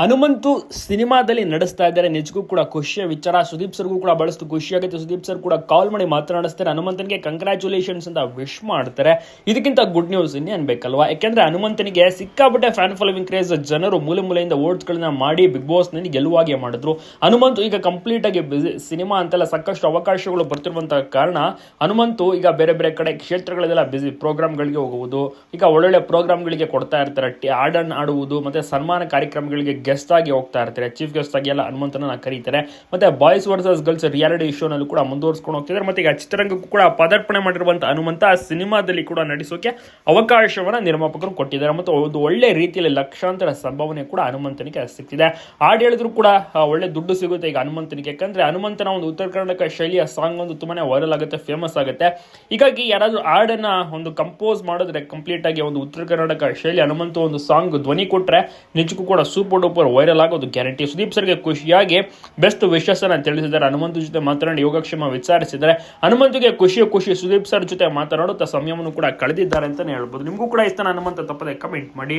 ಹನುಮಂತು ಸಿನಿಮಾದಲ್ಲಿ ನಡೆಸ್ತಾ ಇದ್ದಾರೆ. ನಿಜಕ್ಕೂ ಕೂಡ ಖುಷಿಯ ವಿಚಾರ. ಸುದೀಪ್ ಸರ್ಗೂ ಕೂಡ ಬಹಳಷ್ಟು ಖುಷಿಯಾಗುತ್ತೆ ಸುದೀಪ್ ಸರ್ ಕೂಡ ಕಾಲ್ ಮಾಡಿ ಮಾತನಾಡಿಸ್ತಾರೆ. ಹನುಮಂತನಿಗೆ ಕಂಗ್ರ್ಯಾಚುಲೇಷನ್ಸ್ ಅಂತ ವಿಶ್ ಮಾಡ್ತಾರೆ. ಇದಕ್ಕಿಂತ ಗುಡ್ ನ್ಯೂಸ್ ಇನ್ನೇ ಅನ್ಬೇಕಲ್ವಾ ಯಾಕೆಂದ್ರೆ ಹನುಮಂತನಿಗೆ ಸಿಕ್ಕಾಬಿಟ್ಟೆ ಫ್ಯಾನ್ ಫಾಲೋವಿಂಗ್ ಕ್ರೇಜ್ ಜನರು ಮೂಲೆ ಮೂಲೆಯಿಂದ ಓಟ್ಸ್ಗಳನ್ನ ಮಾಡಿ ಬಿಗ್ ಬಾಸ್ನಲ್ಲಿ ಗೆಲುವಾಗಿ ಮಾಡಿದ್ರು. ಹನುಮಂತು ಈಗ ಕಂಪ್ಲೀಟ್ ಆಗಿ ಸಿನಿಮಾ ಅಂತೆಲ್ಲ ಸಾಕಷ್ಟು ಅವಕಾಶಗಳು ಬರ್ತಿರುವಂತಹ ಕಾರಣ ಹನುಮಂತು ಈಗ ಬೇರೆ ಬೇರೆ ಕಡೆ ಕ್ಷೇತ್ರಗಳಲ್ಲೆಲ್ಲ ಬಿಸಿ ಪ್ರೋಗ್ರಾಮ್ಗಳಿಗೆ ಹೋಗುವುದು, ಈಗ ಒಳ್ಳೊಳ್ಳೆ ಪ್ರೋಗ್ರಾಮ್ಗಳಿಗೆ ಕೊಡ್ತಾ ಇರ್ತಾರೆ. ಆಡನ್ ಆಡುವುದು, ಮತ್ತೆ ಸನ್ಮಾನ ಕಾರ್ಯಕ್ರಮಗಳಿಗೆ ಗೆಸ್ಟ್ ಆಗಿ ಹೋಗ್ತಾ ಇರ್ತಾರೆ. ಚೀಫ್ ಗೆಸ್ಟ್ ಆಗಿ ಎಲ್ಲ ಹನುಮಂತನ ಕರೀತಾರೆ. ಮತ್ತೆ ಬಾಯ್ಸ್ ವರ್ಸಸ್ ಗರ್ಲ್ಸ್ ರಿಯಾಲಿಟಿ ಶೋನಲ್ಲೂ ಕೂಡ ಮುಂದುವರ್ಸ್ಕೊಂಡು ಹೋಗ್ತಿದ್ದಾರೆ. ಮತ್ತೆ ಈಗ ಚಿತ್ರರಂಗಕ್ಕೂ ಕೂಡ ಪದಾರ್ಪಣೆ ಮಾಡಿರುವಂತ ಹನುಮಂತ ಆ ಸಿನಿಮಾದಲ್ಲಿ ಕೂಡ ನಡೆಸೋಕೆ ಅವಕಾಶವನ್ನ ನಿರ್ಮಾಪಕರು ಕೊಟ್ಟಿದ್ದಾರೆ. ಮತ್ತು ಒಂದು ಒಳ್ಳೆ ರೀತಿಯಲ್ಲಿ ಲಕ್ಷಾಂತರ ಸಂಭಾವನೆ ಕೂಡ ಹನುಮಂತನಿಗೆ ಸಿಗ್ತಿದೆ ಹಾಡು ಹೇಳಿದ್ರು ಕೂಡ ಒಳ್ಳೆ ದುಡ್ಡು ಸಿಗುತ್ತೆ ಈಗ ಹನುಮಂತನಿಗೆ. ಯಾಕಂದ್ರೆ ಹನುಮಂತನ ಒಂದು ಉತ್ತರ ಕರ್ನಾಟಕ ಶೈಲಿಯ ಸಾಂಗ್ ಒಂದು ತುಂಬಾನೇ ವೈರಲ್ ಆಗುತ್ತೆ ಫೇಮಸ್ ಆಗುತ್ತೆ. ಹೀಗಾಗಿ ಯಾರಾದ್ರೂ ಹಾಡನ್ನ ಒಂದು ಕಂಪೋಸ್ ಮಾಡಿದ್ರೆ ಕಂಪ್ಲೀಟ್ ಆಗಿ ಒಂದು ಉತ್ತರ ಕರ್ನಾಟಕ ಶೈಲಿ ಹನುಮಂತ ಒಂದು ಸಾಂಗ್ ಧ್ವನಿ ಕೊಟ್ಟರೆ ನಿಜಕ್ಕೂ ಕೂಡ ಸೂಪರ್ ವೈರಲ್ ಆಗೋದು ಗ್ಯಾರಂಟಿ. ಸುದೀಪ್ ಸರ್ಗೆ ಖುಷಿಯಾಗಿ ಬೆಸ್ಟ್ ವಿಶಸ್ ಅನ್ನ ತಿಳಿಸಿದ್ದಾರೆ. ಹನುಮಂತ ಜೊತೆ ಮಾತನಾಡಿ, ಯೋಗಕ್ಷೇಮ ವಿಚಾರಿಸಿದರೆ ಹನುಮಂತಿಗೆ ಖುಷಿಯ ಖುಷಿ. ಸುದೀಪ್ ಸರ್ ಜೊತೆ ಮಾತನಾಡುತ್ತಾ ಸಮಯವನ್ನು ಕೂಡ ಕಳೆದಿದ್ದಾರೆ ಅಂತಾನೆ ಹೇಳ್ಬೋದು. ನಿಮಗೂ ಕೂಡ ಇಷ್ಟ ಹನುಮಂತ ತಪ್ಪದೆ ಕಮೆಂಟ್ ಮಾಡಿ.